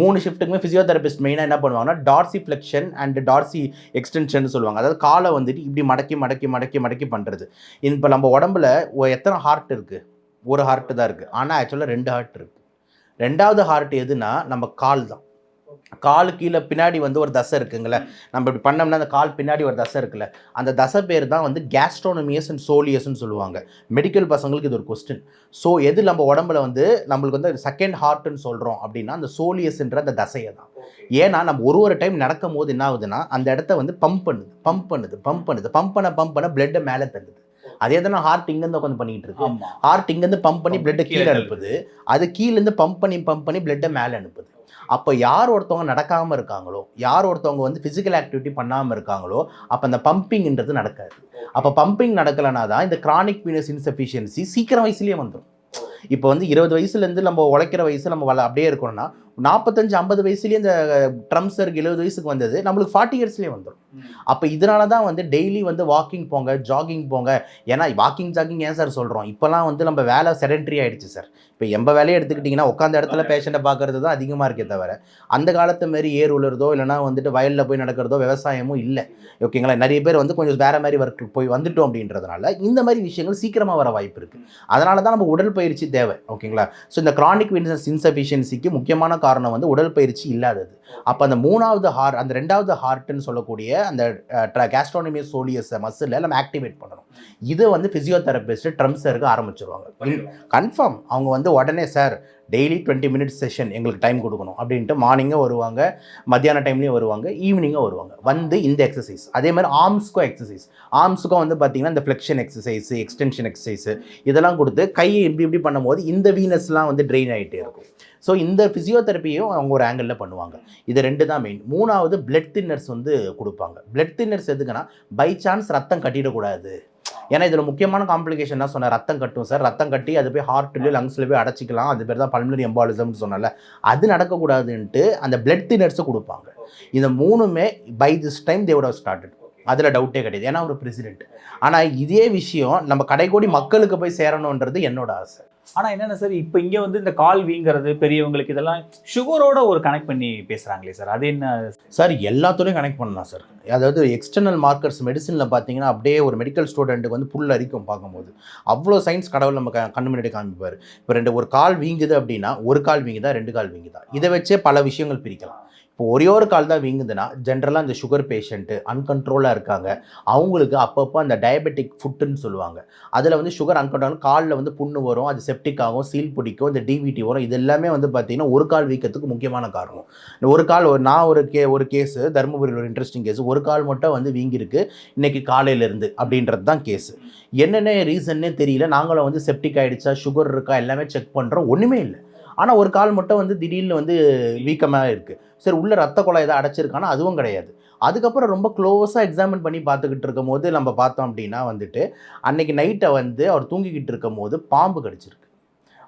மூணு ஷிஃப்ட்டுக்குமே ஃபிசியோதெரபிஸ்ட் மெயினாக என்ன பண்ணுவாங்கன்னா dorsi flexion and dorsi extension சொல்லுவாங்க. அதாவது காலை வந்துட்டு இப்படி மடக்கி மடக்கி மடக்கி மடக்கி பண்ணுறது இப்போ நம்ம உடம்புல எத்தனை ஹார்ட் இருக்குது ஒரு ஹார்ட்டு தான் இருக்குது ஆனால் ஆக்சுவலாக ரெண்டு ஹார்ட் இருக்குது ரெண்டாவது ஹார்ட் எதுனா நம்ம கால் தான். கால் கீழே பின்னாடி வந்து ஒரு தசை இருக்குங்களே நம்ம இப்படி பண்ணோம்னா அந்த கால் பின்னாடி ஒரு தசை இருக்குல்ல. அந்த தசை பேர் தான் வந்து கேஸ்ட்ரோனமியஸ் அண்ட் சோலியஸ்னு சொல்லுவாங்க. மெடிக்கல் பசங்களுக்கு இது ஒரு கொஸ்டின் ஸோ எது நம்ம உடம்புல வந்து நம்மளுக்கு வந்து செகண்ட் ஹார்ட்னு சொல்கிறோம் அப்படின்னா அந்த சோலியஸ்ன்ற அந்த தசையை தான். ஏன்னா நம்ம ஒரு ஒரு டைம் நடக்கும் போது என்ன ஆகுதுன்னா அந்த இடத்த வந்து பம்ப் பண்ணுது. பம்ப் பண்ணுது பம்ப் பண்ணுது. பம்ப் பண்ண பம்ப் பண்ண பிளட்டை மேலே தள்ளுது. அதே தானே ஹார்ட் இங்கேருந்து உட்காந்து பண்ணிட்டு இருக்கு. ஹார்ட் இங்கேருந்து பம்ப் பண்ணி பிளட்டை கீழே. அனுப்புது. அது கீழேருந்து பம்ப் பண்ணி பம்ப் பண்ணி பிளட்டை மேலே அனுப்புது. அப்போ யார் ஒருத்தவங்க நடக்காமல் இருக்காங்களோ யார் ஒருத்தவங்க வந்து ஃபிசிக்கல் ஆக்டிவிட்டி பண்ணாமல் இருக்காங்களோ அப்போ அந்த பம்பிங்ன்றது நடக்காது. அப்போ பம்பிங் நடக்கலைனா தான் இந்த கிரானிக் வீனஸ் இன்சஃபிஷியன்சி சீக்கிரம் வயசுலேயே வந்துடும் இப்போ வந்து இருபது வயசுலேருந்து நம்ம உழைக்கிற வயசு நம்ம வள அப்படியே இருக்கணும்னா நாற்பத்தஞ்சு ஐம்பது வயசுலேயே இந்த ட்ரம்ஸருக்கு எழுபது வயசுக்கு வந்தது நம்மளுக்கு ஃபார்ட்டி இயர்ஸ்லேயே வந்துடும் அப்போ இதனால தான் வந்து டெய்லி வந்து வாக்கிங் போங்க ஜாகிங் போங்க. ஏன்னா வாக்கிங் ஜாகிங் ஏன் சார் சொல்கிறோம் இப்போலாம் வந்து நம்ம வேலை செடென்ட்ரி ஆயிடுச்சு சார் இப்போ எம்ப வேலையை எடுத்துக்கிட்டிங்கன்னா உட்காந்த இடத்துல பேஷண்ட்டை பார்க்கறது தான் அதிகமாக இருக்கே தவிர அந்த காலத்து மாதிரி ஏர் உழுறதோ இல்லைனா வந்துட்டு வயலில் போய் நடக்கிறதோ விவசாயமும் இல்லை. ஓகேங்களா நிறைய பேர் வந்து கொஞ்சம் வேற மாதிரி ஒர்க்கு போய் வந்துட்டோம் அப்படின்றதுனால இந்த மாதிரி விஷயங்கள் சீக்கிரமாக வர வாய்ப்பு இருக்குது அதனால தான் நம்ம உடற்பயிற்சி தேவை. ஓகேங்களா ஸோ இந்த கிரானிக் இன்சஃபிஷியன்சிக்கு முக்கியமான காரணம் வந்து உடற்பயிற்சி இல்லாதது. அப்போ அந்த மூணாவது ஹார்ட் அந்த ரெண்டாவது ஹார்ட்னு சொல்லக்கூடிய அந்த கேஸ்ட்ரோனமியஸ் சோலியஸ் மசில் நம்ம ஆக்டிவேட் பண்ணணும். இதை வந்து ஃபிசியோதெரபிஸ்ட் ட்ரம்ஸருக்கு ஆரம்பிச்சிருவாங்க. கன்ஃபார்ம் அவங்க வந்து உடனே sir daily twenty minutes session எங்களுக்கு டைம் கொடுக்கணும். அப்படின்ட்டு மார்னிங்கும் வருவாங்க மத்தியான டைம்லேயும் வருவாங்க ஈவினிங்கும் வருவாங்க. வந்து இந்த எக்ஸசைஸ் அதே மாதிரி ஆர்ம்ஸ்க்கும் எக்ஸசைஸ் ஆர்ம்ஸுக்கும் வந்து பார்த்தீங்கன்னா இந்த ஃப்ளெக்ஷன் எக்ஸசைஸ் எக்ஸ்டென்ஷன் எக்ஸசைஸ் இதெல்லாம் கொடுத்து கையை இப்படி இப்படி பண்ணும்போது இந்த வீனஸ்லாம் வந்து ட்ரெயின் ஆகிட்டே இருக்கும். ஸோ இந்த ஃபிசியோதெரப்பியும் அவங்க ஒரு ஆங்கிளில் பண்ணுவாங்க. இது ரெண்டு தான் மெயின் மூணாவது பிளட் தின்னர்ஸ் வந்து கொடுப்பாங்க. பிளட் தின்னர்ஸ் எதுக்குன்னா பை சான்ஸ் ரத்தம் கட்டிடக்கூடாது. ஏன்னா இதில் முக்கியமான காம்ப்ளிகேஷன் தான் சொன்னேன். ரத்தம் கட்டும் சார். ரத்தம் கட்டி அது போய் ஹார்ட்லேயோ லங்ஸில் போய் அடைச்சிக்கலாம். அது பேர் தான் பல்மனரி எம்பாலிசம்னு சொன்னல அது நடக்கக்கூடாதுன்ட்டு அந்த பிளட் தின்னர்ஸை கொடுப்பாங்க. இந்த மூணுமே by this time they would started அதில் டவுட்டே கிடையாது. ஏன்னா ஒரு பிரசிடென்ட் ஆனால் இதே விஷயம் நம்ம கடைக்கோடி மக்களுக்கு போய் சேரணுன்றது என்னோட ஆசை. ஆனால் என்னென்ன சார் இப்போ இங்கே வந்து இந்த கால் வீங்கிறது பெரியவங்களுக்கு இதெல்லாம் சுகரோட ஒரு கனெக்ட் பண்ணி பேசுகிறாங்களே சார். அது என்ன? சார் எல்லாத்துலேயும் கனெக்ட் பண்ணலாம் சார். அதாவது எக்ஸ்டர்னல் மார்க்கர்ஸ் மெடிசனில் பார்த்தீங்கன்னா அப்படியே ஒரு மெடிக்கல் ஸ்டூடெண்ட்டுக்கு வந்து புல் அரிக்கும் பார்க்கும்போது. அவ்வளோ சயின்ஸ் கடவுள் நம்ம க- கண்ணு முன்னாடி காமிப்பார். இப்போ ரெண்டு ஒரு கால் வீங்குது அப்படின்னா ஒரு கால் வீங்குதா ரெண்டு கால் வீங்குதா? இதை வச்சே பல விஷயங்கள் பிரிக்கலாம். இப்போ ஒரே ஒரு கால் தான் வீங்குதுன்னா ஜென்ரலாக இந்த சுகர் பேஷண்ட்டு அன்கண்ட்ரோலாக இருக்காங்க. அவங்களுக்கு அப்பப்போ அந்த டயபெட்டிக் ஃபுட்டுன்னு சொல்லுவாங்க. அதில் வந்து சுகர் அன்கண்ட்ரோல் காலில் வந்து புண்ணு வரும் அது செப்டிக் ஆகும் சீல் பிடிக்கும் இந்த டிவிடி வரும். இது எல்லாமே வந்து பார்த்திங்கன்னா ஒரு கால் வீக்கத்துக்கு முக்கியமான காரணம். ஒரு கால் ஒரு நான் ஒரு கே ஒரு கேஸு தருமபுரியில் ஒரு இன்ட்ரெஸ்டிங் கேஸ் ஒரு கால் மட்டும் வந்து வீங்கியிருக்கு. இன்னைக்கு காலையிலேருந்து அப்படின்றது தான் கேஸு என்னென்ன ரீசன்னே தெரியல. நாங்களும் வந்து செப்டிக் ஆகிடுச்சா சுகர் இருக்கா எல்லாமே செக் பண்ணுறோம் ஒன்றுமே இல்லை. ஆனால் ஒரு கால் மட்டும் வந்து திடீர்னு வந்து வீக்கமாக இருக்குது சரி உள்ள ரத்த குழாய் ஏதாவது அடைச்சிருக்கானா? அதுவும் கிடையாது. அதுக்கப்புறம் ரொம்ப க்ளோஸாக எக்ஸாமின் பண்ணி பார்த்துக்கிட்டு இருக்கும் போது நம்ம பார்த்தோம் அப்படின்னா வந்துட்டு அன்னைக்கு நைட்டை வந்து அவர் தூங்கிக்கிட்டு இருக்கும் போது பாம்பு கடிச்சிருக்கு.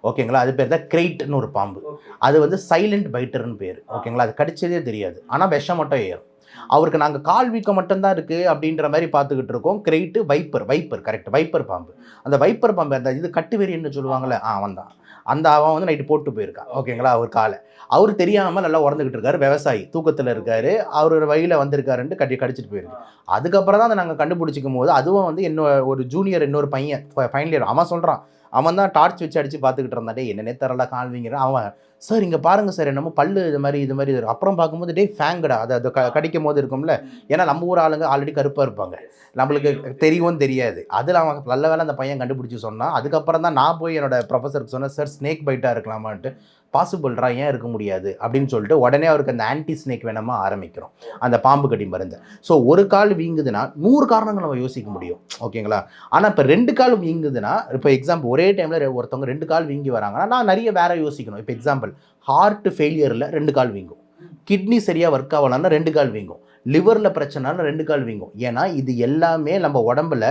ஓகேங்களா? அது பேர் தான் கிரெயிட்னு ஒரு பாம்பு. அது வந்து சைலண்ட் பைட்டர்னு பேர். ஓகேங்களா? அது கடிச்சதே தெரியாது. ஆனால் விஷம் மட்டும் ஏறும். அவருக்கு நாங்கள் கால் வீக்கம் மட்டும்தான் இருக்குது அப்படின்ற மாதிரி பார்த்துக்கிட்டு இருக்கோம். Krait viper viper correct viper பாம்பு. அந்த வைப்பர் பாம்பு அந்த இது கட்டுவெறின்னு சொல்லுவாங்கல்ல ஆ அவன் தான். அந்த அவன் வந்து நைட்டு போட்டு போயிருக்கான். ஓகேங்களா அவர் காலை. அவர் தெரியாமல் நல்லா உறந்துக்கிட்டு இருக்காரு. விவசாயி தூக்கத்தில் இருக்காரு. அவர் வழியில் வந்திருக்காருன்ட்டு கட்டி கடிச்சிட்டு போயிருக்கு அதுக்கப்புறம் தான் அதை நாங்கள் கண்டுபிடிச்சிக்கும் போது அதுவும் வந்து இன்னொரு ஒரு ஜூனியர் இன்னொரு பையன் ஃபைனல் இயர் அவன் சொல்கிறான் அவன் தான் டார்ச் வச்சு அடித்து பார்த்துக்கிட்டு இருந்தான். டே என்னன்னே தரல கால்விங்கிற அவன் சார் இங்கே பாருங்க சார் என்னமோ பல்லு இது மாதிரி இது மாதிரி இருக்கு." அப்புறம் பார்க்கும்போது டே ஃபேங்கடா. அது அது க- கடிக்கும் போது இருக்கும்ல ஏன்னா நம்ம ஊர் ஆளுங்க ஆல்ரெடி கருப்பாக இருப்பாங்க. நம்மளுக்கு தெரியும் தெரியாது. அதில் அவன் நல்ல வேளை அந்த பையன் கண்டுபிடிச்சி சொன்னான். அதுக்கப்புறம் தான் நான் போய் என்னோட ப்ரொஃபஸருக்கு சொன்னேன் சார் ஸ்னேக் பைட்டாக இருக்கலாமான்ட்டு. பாசிபிள்ரா ஏன் இருக்க முடியாது? அப்படின்னு சொல்லிட்டு உடனே அவருக்கு அந்த ஆன்டி ஸ்னேக் வேணாமா ஆரம்பிக்கிறோம். அந்த பாம்பு கடி மருந்து. ஸோ ஒரு கால் வீங்குதுன்னா நூறு காரணங்கள் நம்ம யோசிக்க முடியும். ஓகேங்களா? ஆனால் இப்போ ரெண்டு கால் வீங்குதுன்னா இப்போ எக்ஸாம்பிள் ஒரே டைமில் ஒருத்தவங்க ரெண்டு கால் வீங்கி வராங்கன்னா நான் நிறைய வேற யோசிக்கணும். இப்போ எக்ஸாம்பிள் ஹார்ட் ஃபெயிலியரில் ரெண்டு கால் வீங்கும். கிட்னி சரியாக ஒர்க் ஆகலன்னா ரெண்டு கால் வீங்கும். லிவரில் பிரச்சனைனா ரெண்டு கால் வீங்கும். ஏன்னா இது எல்லாமே நம்ம உடம்புல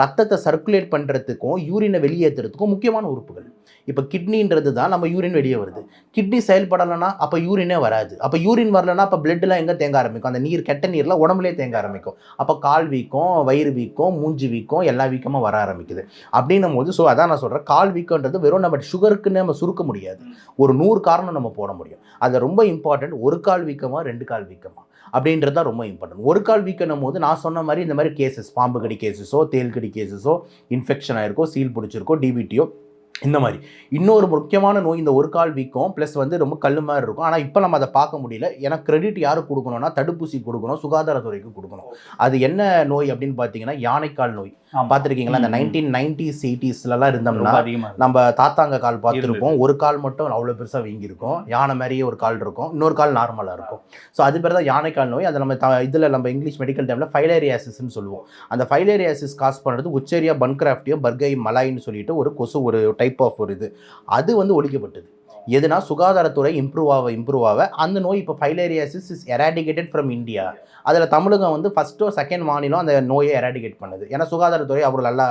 ரத்தத்தை சர்க்குலேட் பண்ணுறதுக்கும் யூரினை வெளியேற்றுறதுக்கும் முக்கியமான உறுப்புகள். இப்போ கிட்னின்றது தான் நம்ம யூரின் வெளியே வருது. கிட்னி செயல்படலைன்னா அப்போ யூரினே வராது. அப்போ யூரின் வரலன்னா அப்போ பிளட்லாம் எங்கே தேங்க ஆரம்பிக்கும்? அந்த நீர் கெட்ட நீர்லாம் உடம்புலேயே தேங்க ஆரம்பிக்கும். அப்போ கால் வீக்கம் வயிறு வீக்கம் மூஞ்சி வீக்கம் எல்லா வீக்கமாக வர ஆரம்பிக்குது. அப்படின்னும் போது ஸோ அதான் நான் சொல்கிறேன் கால் வீக்கன்றது வெறும் நம்ம சுகருக்குன்னு நம்ம சுருக்க முடியாது. ஒரு நூறு காரணம் நம்ம போட முடியும். அது ரொம்ப இம்பார்ட்டன்ட் ஒரு கால் வீக்கமாக ரெண்டு கால் வீக்கமாக அப்படின்றது தான் ரொம்ப இம்பார்ட்டன்ட் ஒரு கால் வீக்கணும் போது நான் சொன்ன மாதிரி இந்த மாதிரி கேசஸ் பாம்பு கடி கேசஸோ தேல் கடி கேசஸோ இன்ஃபெக்ஷன் ஆயிருக்கோ சீல் பிடிச்சிருக்கோ டிபிடியோ இந்த மாதிரி. இன்னொரு முக்கியமான நோய் இந்த ஒரு கால் வீக்கம் ப்ளஸ் வந்து ரொம்ப கல் மாதிரி இருக்கும். ஆனால் இப்போ நம்ம அதை பார்க்க முடியல. ஏன்னா கிரெடிட் யாருக்கு கொடுக்கணும்னா தடுப்பூசி கொடுக்கணும் சுகாதாரத்துறைக்கு கொடுக்கணும். அது என்ன நோய் அப்படின்னு பார்த்தீங்கன்னா யானைக்கால் நோய். பார்த்துருக்கீங்களா? அந்த. நைன்டீன் நைன்டிஸ் எயிட்டிஸ்லலாம் இருந்தோம்னா. நம்ம தாத்தாங்க கால் பார்த்துருப்போம். ஒரு கால் மட்டும் அவ்வளோ பெருசாக வீங்கியிருக்கும். யானை மாதிரியே ஒரு கால் இருக்கும். இன்னொரு கால் நார்மலாக இருக்கும். ஸோ அது பேர் தான் யானைக்கால் நோய். அதை நம்ம த இதில் நம்ம இங்கிலீஷ் மெடிக்கல் டைமில் ஃபைலேரியாசிஸ்ன்னு சொல்லுவோம். அந்த ஃபைலேரியாசிஸ் காஸ் பண்ணுறது உச்சேரியா பன்கிராஃப்டியோ பர்கை மலாயின்னு சொல்லிட்டு ஒரு கொசு ஒரு டைப் ஆஃப் ஒரு இது. அது வந்து ஒழிக்கப்பட்டது. எதுனா சுகாதாரத்துறை இம்ப்ரூவ் ஆக இம்ப்ரூவ் ஆக அந்த நோய் இப்போ filariasis is eradicated from India அதில் தமிழகம் வந்து ஃபஸ்ட்டோ செகண்ட் மாநிலம் அந்த நோயை எராடிகேட் பண்ணுது. ஏன்னா சுகாதாரத்துறை அவர் நல்லா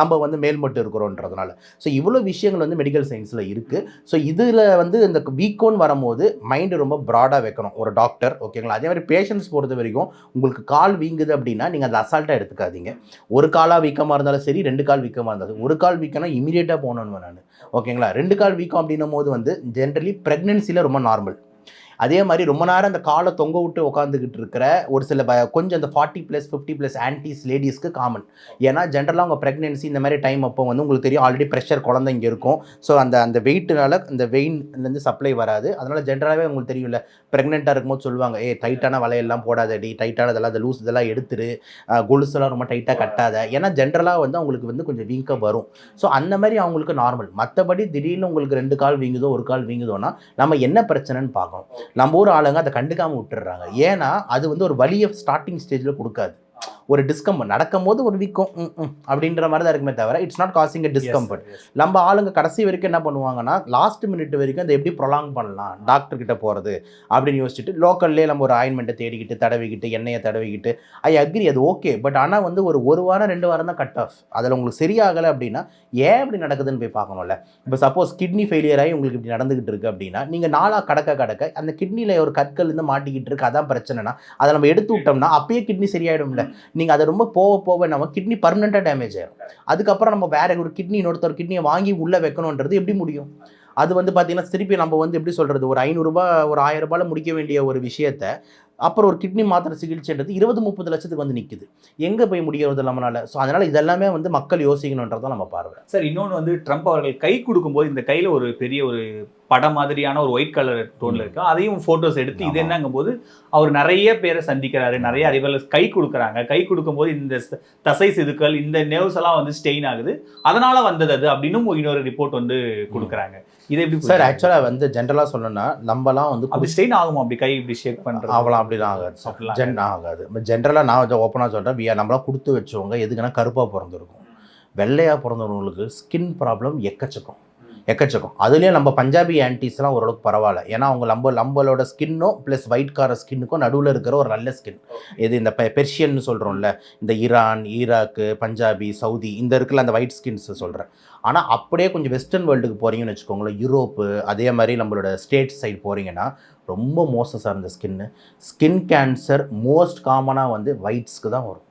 நம்ம வந்து மேல்மட்டு இருக்கிறோன்றதுனால. ஸோ இவ்வளோ விஷயங்கள் வந்து மெடிக்கல் சயின்ஸில் இருக்குது ஸோ இதில் வந்து இந்த வீக்கோன்னு வரும்போது மைண்டு ரொம்ப ப்ராடாக வைக்கணும். ஒரு டாக்டர் ஓகேங்களா அதே மாதிரி பேஷண்ட்ஸ் பொறுத்த வரைக்கும் உங்களுக்கு கால் வீங்குது அப்படின்னா நீங்கள் அதை அசால்ட்டாக எடுத்துக்காதீங்க. ஒரு காலாக வீக்கமாக இருந்தாலும் சரி ரெண்டு கால் வீக்கமாக இருந்தாலும் ஒரு கால் வீக்கம்னா இமீடியட்டாக போகணுன்னு நான். ஓகேங்களா? ரெண்டு கால் வீக்கம் அப்படின்னும் போது வந்து ஜென்ரலி ப்ரெக்னென்சியில் ரொம்ப நார்மல் அதே மாதிரி ரொம்ப நேரம் அந்த காலை தொங்க விட்டு உட்காந்துக்கிட்டு இருக்கிற ஒரு சில ப கொஞ்சம் அந்த forty plus fifty plus aunties லேடிஸ்க்கு காமன் ஏன்னா ஜென்ரலாக அவங்க ப்ரெக்னென்சி இந்த மாதிரி டைம் அப்போ வந்து உங்களுக்கு தெரியும் ஆல்ரெடி ப்ரெஷர் குழந்தை இங்கே இருக்கும். ஸோ அந்த அந்த வெயிட்னால அந்த வெயின்லேருந்து சப்ளை வராது. அதனால் ஜென்ரலாகவே உங்களுக்கு தெரியும்ல ப்ரெக்னெண்ட்டாக இருக்கும்போது சொல்லுவாங்க ஏ டைட்டான வலையெல்லாம் போடாதடி டைட்டானதெல்லாம் அந்த லூஸ் இதெல்லாம் எடுத்துரு. கொலுசெல்லாம் ரொம்ப டைட்டாக கட்டாத. ஏன்னா ஜென்ரலாக வந்து அவங்களுக்கு வந்து கொஞ்சம் வீக்காக வரும். ஸோ அந்த மாதிரி அவங்களுக்கு நார்மல் மற்றபடி திடீர்னு உங்களுக்கு ரெண்டு கால் வீங்குதோ ஒரு கால் வீங்குதோன்னா நம்ம என்ன பிரச்சனைன்னு பார்க்கணும். நம்ம ஊர் ஆளுங்க அதை கண்டுக்காமல் விட்டுடுறாங்க. ஏன்னா அது வந்து ஒரு வழியை ஸ்டார்டிங் ஸ்டேஜில் கொடுக்காது. ஒரு டிஸ்கம்பர்ட் நடக்கும்போது ஒரு வீக்கம் அப்படின்ற மாதிரி தான் இருக்குமே தவிர it's not causing Yes, yes. நம்ம ஆளுங்க கடைசி வரைக்கும் என்ன பண்ணுவாங்கன்னா லாஸ்ட் மினிட் வரைக்கும் அதை எப்படி ப்ரொலாங் பண்ணலாம் டாக்டர் கிட்ட போகிறது அப்படின்னு யோசிச்சுட்டு லோக்கல்லே நம்ம ஒரு ஆயின்மெண்ட்டை தேடிக்கிட்டு தடவிக்கிட்டு எண்ணெயை தடவிக்கிட்டு ஐ அக்ரி அது ஓகே பட் ஆனால் வந்து ஒரு ஒரு வாரம் ரெண்டு வாரம் தான் கட் ஆஃப் அதில் உங்களுக்கு சரியாகலை அப்படின்னா ஏன் இப்படி நடக்குதுன்னு போய் பார்க்கணும்ல. இப்போ சப்போஸ் கிட்னி ஃபெயிலியர் ஆகி உங்களுக்கு இப்படி நடந்துகிட்டு இருக்கு அப்படின்னா நீங்கள் நாளாக கடக்க கடக்க அந்த கிட்னியில் ஒரு கற்கள் இருந்து மாட்டிக்கிட்டு இருக்கு அதான் பிரச்சனைனா அதை நம்ம எடுத்து விட்டோம்னா அப்பயே கிட்னி சரியாயிடும்ல. நீங்கள் அதை ரொம்ப போக போக நம்ம கிட்னி பர்மனெண்ட்டாக டேமேஜ் ஆகிடும் அதுக்கப்புறம் நம்ம வேற ஒரு கிட்னி இன்னொருத்தர் கிட்னியை வாங்கி உள்ளே வைக்கணுன்றது எப்படி முடியும்? அது வந்து பார்த்தீங்கன்னா திருப்பி நம்ம வந்து எப்படி சொல்கிறது ஒரு ஐநூறுரூபா ஒரு ஆயிரம் ரூபாயில் முடிக்க வேண்டிய ஒரு விஷயத்த அப்புறம் ஒரு கிட்னி மாத்திரை சிகிச்சைன்றது இருபது முப்பது லட்சத்துக்கு வந்து நிற்குது எங்கே போய் முடிகிறது நம்மளால? ஸோ அதனால் இதெல்லாமே வந்து மக்கள் யோசிக்கணுன்றதான் நம்ம பார்வை. சார் இன்னொன்று வந்து ட்ரம்ப் அவர்கள் கை கொடுக்கும்போது இந்த கையில் ஒரு பெரிய ஒரு படம் மாதிரியான ஒரு ஒயிட் கலர் டோனில் இருக்கு. அதையும் ஃபோட்டோஸ் எடுத்து இது ஆமா. என்னங்கும் போது அவர் நிறைய பேரை சந்திக்கிறாரு நிறைய அதிபர்கள் கை கொடுக்குறாங்க. கை கொடுக்கும்போது இந்த தசை சிதுக்கள் இந்த நெர்வ்ஸ் எல்லாம் வந்து ஸ்டெயின் ஆகுது. அதனால வந்தது அது அப்படின்னும் இன்னொரு ரிப்போர்ட் வந்து கொடுக்குறாங்க. இதை எப்படி சார்? ஆக்சுவலாக வந்து ஜென்ரலாக சொல்லணும்னா நம்மலாம் வந்து அப்படி ஸ்டெயின் ஆகுமா அப்படி கை இப்படி ஷேக் பண்றது. அவலாம் அப்படிலாம் ஆகாது ஜென் ஆகாது. ஜென்ரலாக நான் ஓப்பனாக சொல்கிறேன் வி நம்மளாம் கொடுத்து வச்சவங்க எதுக்குன்னா கருப்பாக பிறந்திருக்கும். வெள்ளையாக பிறந்தவங்களுக்கு ஸ்கின் ப்ராப்ளம் எக்கச்சக்கம். எக்கச்சக்கம். அதுலேயும் நம்ம பஞ்சாபி ஆன்டிஸ்லாம் ஓரளவுக்கு பரவாயில்ல. ஏன்னா அவங்க நம்ம நம்மளோட ஸ்கின்னும் ப்ளஸ் ஒயிட் கார ஸ்கின்னுக்கும் நடுவில் இருக்கிற ஒரு நல்ல ஸ்கின் இது இந்த பெர்ஷியன்னு சொல்கிறோம்ல இந்த ஈரான் ஈராக்கு பஞ்சாபி சவுதி இந்த இருக்குல்ல அந்த ஒயிட் ஸ்கின்ஸ் சொல்கிறேன் ஆனால் அப்படியே கொஞ்சம் வெஸ்டர்ன் வேர்ல்டுக்கு போகிறீங்கன்னு வச்சுக்கோங்களேன் யூரோப்பு அதே மாதிரி நம்மளோட ஸ்டேட் சைடு போகிறீங்கன்னா ரொம்ப மோசம் சார் இந்த ஸ்கின்னு ஸ்கின் கேன்சர் மோஸ்ட் காமனாக வந்து ஒயிட்ஸ்க்கு தான் வரும்.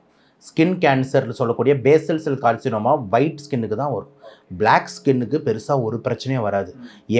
ஸ்கின் கேன்சர்னு சொல்லக்கூடிய பேசல் செல் கால்சினோமா ஒயிட் ஸ்கின்னுக்கு தான் வரும். பிளாக் ஸ்கின்னுக்கு பெருசாக ஒரு பிரச்சனையும் வராது.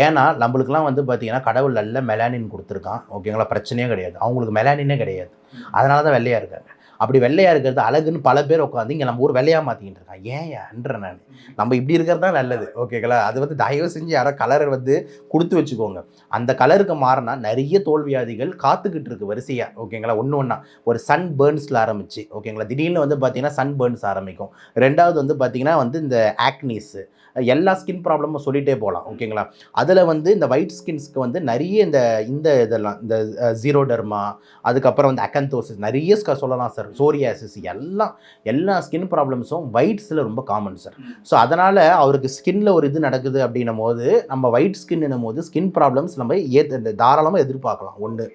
ஏன்னா நம்மளுக்குலாம் வந்து பார்த்திங்கன்னா கடவுள் நல்ல மெலானின் கொடுத்துருக்கான். ஓகேங்களா? பிரச்சனையே கிடையாது. அவங்களுக்கு மெலானினே கிடையாது. அதனால தான் வெள்ளையாக இருக்காங்க. அப்படி வெள்ளையாக இருக்கிறது அழகுன்னு பல பேர் உட்காந்து இங்கே நம்ம ஊர் வெள்ளையாக மாற்றிக்கிட்டு இருக்கான் ஏன் ஏன்ற நான். நம்ம இப்படி இருக்கிறது தான் நல்லது. ஓகேங்களா? அது வந்து தயவு செஞ்சு யாரோ கலர் வந்து கொடுத்து வச்சுக்கோங்க. அந்த கலருக்கு மாறினா நிறைய தோல்வியாதிகள் காத்துக்கிட்டு இருக்கு வரிசையாக ஓகேங்களா? ஒன்று ஒன்றா ஒரு சன் பேர்ன்ஸில் ஆரம்பிச்சு. ஓகேங்களா? திடீர்னு வந்து பார்த்தீங்கன்னா சன் பேர்ன்ஸ் ஆரம்பிக்கும். ரெண்டாவது வந்து பார்த்தீங்கன்னா வந்து இந்த ஆக்னிஸு எல்லா ஸ்கின் ப்ராப்ளமும் சொல்லிகிட்டே போகலாம் ஓகேங்களா? அதில் வந்து இந்த ஒயிட் ஸ்கின்ஸ்க்கு வந்து நிறைய இந்த இந்த இதெல்லாம் இந்த ஜீரோ டர்மா அதுக்கப்புறம் வந்து அக்கந்தோசிஸ் நிறைய சொல்லலாம் சார் சோரியாசிஸ் எல்லாம் எல்லா ஸ்கின் ப்ராப்ளம்ஸும் ஒயிட்ஸில் ரொம்ப காமன் சார் ஸோ அதனால் அவருக்கு ஸ்கின்ல ஒரு இது நடக்குது அப்படின்னும் போது நம்ம ஒயிட் ஸ்கின் போது ஸ்கின் ப்ராப்ளம்ஸ் நம்ம ஏ தாராளமாக எதிர்பார்க்கலாம். ஒன்று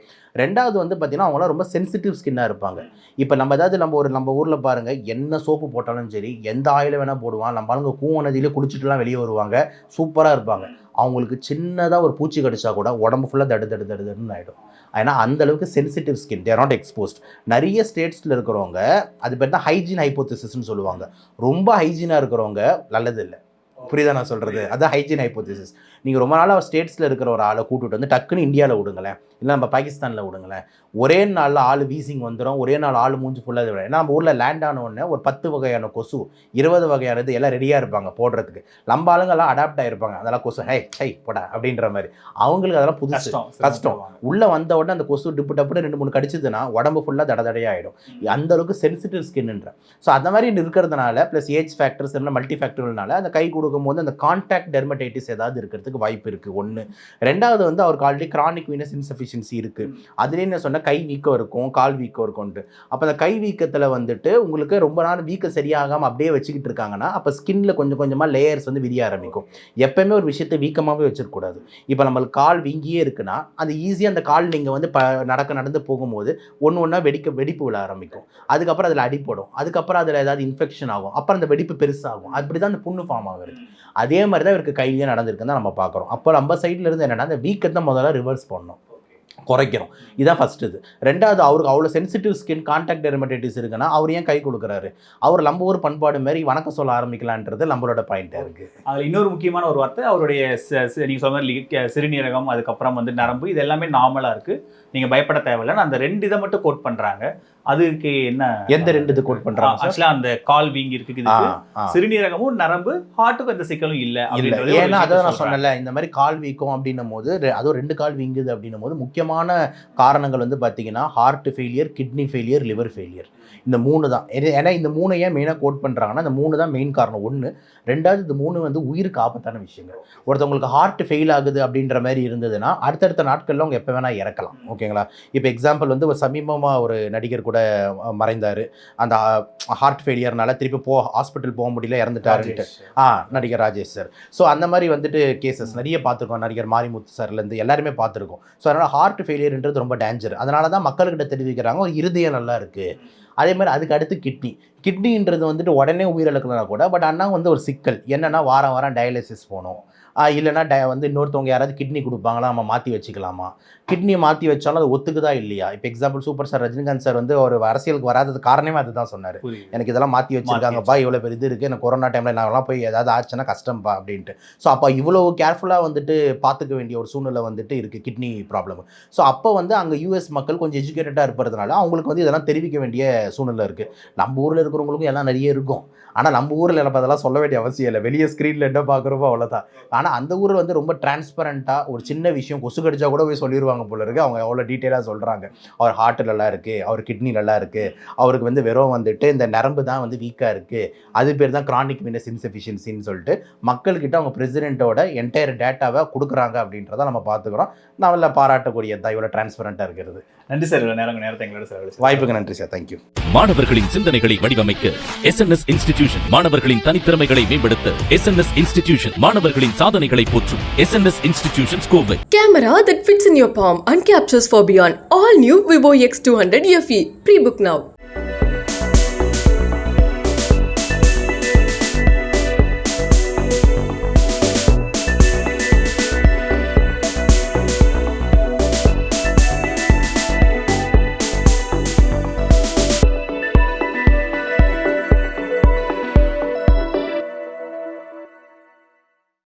ரெண்டாவது வந்து பார்த்திங்கன்னா அவங்களாம் ரொம்ப சென்சிட்டிவ் ஸ்கின்னாக இருப்பாங்க. இப்போ நம்ம ஏதாவது நம்ம ஒரு நம்ம ஊரில் பாருங்கள் என்ன சோப்பு போட்டாலும் சரி எந்த ஆயில வேணால் போடுவான் நம்ம ஆளுங்க கூவ நதியிலே குளிச்சுட்டுலாம் வெளியே வருவாங்க சூப்பராக இருப்பாங்க. அவங்களுக்கு சின்னதாக ஒரு பூச்சி கடிச்சா கூட உடம்பு ஃபுல்லாக தடு தடு தடு தடுன்னு ஆகிடும் ஏன்னா அந்த அளவுக்கு sensitive skin they're not exposed நிறைய ஸ்டேட்ஸில் இருக்கிறவங்க அது பேர் தான் ஹைஜீன் ஹைப்போதிசிஸ்னு சொல்லுவாங்க. ரொம்ப ஹைஜீனாக இருக்கிறவங்க நல்லது இல்லை. புரியுதா நான் சொல்கிறது அதான் ஹைஜீன் ஹைப்போதிசிஸ் நீங்கள் ரொம்ப நாளாக ஸ்டேட்ஸில் இருக்கிற ஒரு ஆளை கூட்டிட்டு வந்து டக்குன்னு இந்தியாவில் விடுங்களேன். இல்லை நம்ம பாகிஸ்தானில் விடுங்களேன். ஒரே நாளில் ஆள் வீசிங் வந்துடும் ஒரே நாள் ஆள் மூஞ்சி ஃபுல்லாக இது ஏன்னா நம்ம ஊரில் லேண்ட் ஆன உடனே ஒரு பத்து வகையான கொசு இருபது வகையான இது எல்லாம் ரெடியாக இருப்பாங்க போடுறதுக்கு. நம்ம ஆளுங்கெல்லாம் அடாப்ட் ஆகிருப்பாங்க அதெல்லாம் கொசு ஹை ஹை போடா அப்படின்ற மாதிரி. அவங்களுக்கு அதெல்லாம் புதுசு. கஷ்டம். கஷ்டம். உள்ளே வந்த உடனே அந்த கொசு டிப்பு டப்புன்னு ரெண்டு மூணு கடிச்சதுன்னா உடம்பு ஃபுல்லாக தட தடையாயிடும். அந்த அளவுக்கு சென்சிட்டிவ் ஸ்கின்ன்ற ஸோ அந்த மாதிரி இருக்கிறதுனால ப்ளஸ் ஏஜ் ஃபேக்டர்ஸ் மல்டி ஃபேக்டர்னால அந்த கை கொடுக்கும்போது அந்த கான்டாக்ட் டெர்மடைட்டிஸ் ஏதாவது இருக்கிறதுக்கு வாய்ப்பு இருக்குது ஒன்று ரெண்டாவது வந்து அவருக்கு ஆல்ரெடி கிரானிக் வீனஸ் இன்சஃபிஷியன்சி இருக்குது அதுலேயே என்ன சொன்னால் கை வீக்கம் இருக்கும் கால் வீக்கம் இருக்கும்ட்டு அப்போ அந்த கை வீக்கத்தில் வந்துட்டு உங்களுக்கு ரொம்ப நாள் வீக்கம் சரியாகாமல் அப்படியே வச்சுக்கிட்டு இருக்காங்கன்னா அப்போ ஸ்கின்ல கொஞ்சம் கொஞ்சமாக லேயர்ஸ் வந்து விரிய ஆரம்பிக்கும். எப்பயுமே ஒரு விஷயத்தை வீக்கமாகவே வச்சிருக்கக்கூடாது. இப்போ நம்மளுக்கு கால் வீங்கியே இருக்குன்னா அது ஈஸியாக அந்த கால் நீங்கள் வந்து ப நடக்க நடந்து போகும்போது ஒன்று ஒன்றா வெடிக்க வெடிப்பு விழ ஆரம்பிக்கும். அதுக்கப்புறம் அதில் அடிப்படும் அதுக்கப்புறம் அதில் ஏதாவது இன்ஃபெக்ஷன் ஆகும். அப்புறம் அந்த வெடிப்பு பெருசாகும். அப்படி தான் அந்த புண்ணு ஃபார்ம் ஆகுது அதே மாதிரி தான் இவருக்கு கையிலேயே நடந்திருக்குன்னு தான் நம்ம பார்க்குறோம். அப்போ நம்ம சைடில் இருந்து என்னன்னா அந்த வீக்கத்தை முதல்ல ரிவர்ஸ் பண்ணணும் குறைக்கிறோம் இதான் ஃபஸ்ட் இது. ரெண்டாவது அவருக்கு அவ்வளோ சென்சிட்டிவ் ஸ்கின் கான்டாக்ட் டெர்மடைட்டிஸ் இருக்குன்னா அவர் ஏன் கை கொடுக்குறாரு? அவர் நம்ம ஒரு பண்பாடு மாதிரி வணக்கம் சொல்ல ஆரம்பிக்கலான்றது நம்மளோட பாயிண்டாக இருக்குது அதில் இன்னொரு முக்கியமான ஒரு வார்த்தை அவருடைய நீங்கள் சொன்ன மாதிரி சிறுநீரகம் அதுக்கப்புறம் வந்து நரம்பு இது எல்லாமே நார்மலாக இருக்குது நீங்கள் பயப்பட தேவையில்லை. அந்த ரெண்டு இதை மட்டும் கோட் பண்ணுறாங்க அதுக்கு என்ன? எந்த ரெண்டு இது கோட் பண்ணுறாங்க சார் ஆக்சுவலா அந்த கால் வீங்கி இருக்கு சிறுநீரகமும் நரம்பு ஹார்ட்டுக்கும் எந்த சிக்கலும் இல்ல ஏன்னா அதான் நான். சொன்னேன்ல இந்த மாதிரி கால் வீக்கம் அப்படின்னும் போது அதுவும் ரெண்டு கால் வீங்குது அப்படின்னும் போது முக்கியமான காரணங்கள் வந்து பார்த்தீங்கன்னா heart failure kidney failure liver failure இந்த மூணு தான். ஏன்னா- இந்த மூணு ஏன் மெயினாக கோட் பண்ணுறாங்கன்னா இந்த மூணு தான் மெயின் காரணம். ஒன்று ரெண்டாவது இந்த மூணு வந்து உயிருக்கு ஆபத்தான விஷயங்கள். ஒருத்தவங்களுக்கு ஹார்ட் ஃபெயில் ஆகுது அப்படின்ற மாதிரி இருந்ததுன்னா அடுத்தடுத்த நாட்களில் அவங்க எப்போ வேணால் இறக்கலாம். ஓகேங்களா? இப்போ எக்ஸாம்பிள் வந்து ஒரு சமீபமாக ஒரு நடிகர் கூட அஹ், மறைந்தார். அந்த ஹார்ட் ஃபெயிலியர்னால திருப்பி போ ஹாஸ்பிட்டல் போக முடியல இறந்துட்டாருன்ட்டு. ஆ நடிகர் ராஜேஷ் சார். ஸோ அந்த மாதிரி வந்துட்டு கேசஸ் நிறைய பார்த்துருக்கோம். நடிகர் மாரிமுத்து சார்லேருந்து எல்லாருமே பார்த்துருக்கோம். ஸோ அதனால் ஹார்ட் ஃபெயிலியர்ன்றது ரொம்ப டேஞ்சர் அதனால தான் மக்கள்கிட்ட தெரிவிக்கிறாங்க ஒரு இருதயம் நல்லா இருக்குது அதே மாதிரி அதுக்கு அடுத்து கிட்னி. கிட்னின்றது வந்துட்டு உடனே உயிரிழக்கலாம் கூட பட் ஆனால் வந்து ஒரு சிக்கல். என்னென்னா வாரம் வாரம் டயாலிசிஸ் போகணும். ஆ, இல்லைன்னா டய வந்து இன்னொருத்தவங்க யாராவது கிட்னி கொடுப்பாங்களா நம்ம மாற்றி வச்சுக்கலாமா? கிட்னியை மாற்றி வச்சாலும் அது ஒத்துக்குதா இல்லையா? இப்போ example super star Rajinikanth sir வந்து ஒரு அரசியலுக்கு வராதது காரணமே அதுதான் சொன்னார். எனக்கு இதெல்லாம் மாற்றி வச்சிருக்காங்கப்பா இவ்வளோ பெரிய இது இருக்குது எனக்கு கொரோனா டைமில் நாங்களாம் போய் ஏதாவது ஆச்சுன்னா கஷ்டம்ப்பா அப்படின்ட்டு. ஸோ அப்போ இவ்வளோ கேர்ஃபுல்லாக வந்துட்டு பார்த்துக்க வேண்டிய ஒரு சூழ்நிலை வந்துட்டு இருக்குது கிட்னி ப்ராப்ளம் ஸோ அப்போ வந்து அங்கே யூஎஸ் மக்கள் கொஞ்சம் எஜுகேட்டடாக இருப்பதுனால அவங்களுக்கு வந்து இதெல்லாம் தெரிவிக்க வேண்டிய சூழ்நிலை இருக்குது நம்ம ஊரில் இருக்கிறவங்களுக்கும் எல்லாம் நிறைய இருக்கும். ஆனால் நம்ம ஊரில் நம்ம அதெல்லாம் சொல்ல வேண்டிய அவசியம் இல்லை. வெளியே ஸ்க்ரீனில் என்ன பார்க்குறப்போ அவ்வளோதான் ஆனால் அந்த ஊரில் வந்து ரொம்ப டிரான்ஸ்பரண்ட்டாக ஒரு சின்ன விஷயம் கொசு கடிச்சா கூட போய் சொல்லிடுவாங்க போல இருக்குது அவங்க எவ்வளோ டீட்டெயிலாக சொல்கிறாங்க அவர் ஹார்ட் நல்லா இருக்குது அவர் கிட்னி நல்லா இருக்குது அவருக்கு வந்து வெறும் வந்துட்டு இந்த நரம்பு தான் வந்து வீக்காக இருக்குது அது பேர் தான் கிரானிக் வீனஸ் இன்சஃபிஷியன்சின்னு சொல்லிட்டு மக்கள்கிட்ட அவங்க பிரசிடென்ட்டோட என்டையர் டேட்டாவை கொடுக்குறாங்க அப்படின்றத நம்ம பார்த்துக்கிறோம். நல்ல பாராட்டக்கூடிய தான் இவ்வளோ டிரான்ஸ்பரண்ட்டாக இருக்கிறது. நன்றி சார். இவ்வளவு நேரம் நேரத்தை எங்களோட செலவழிச்சு வாய்ப்புக்கு நன்றி சார். தேங்க்யூ மாணவர்களின் சிந்தனைகளை வடிவமைக்க எஸ்என்எஸ் இன்ஸ்டிடியூஷன் மாணவர்களின் தனித்திறமைகளை மேம்படுத்த எஸ் என் எஸ் இன்ஸ்டிடியூஷன் மாணவர்களின் சாதனைகளை போற்றும் S N S institution Kovai. Camera that fits in your palm and captures far beyond all new Vivo X two hundred FE pre book now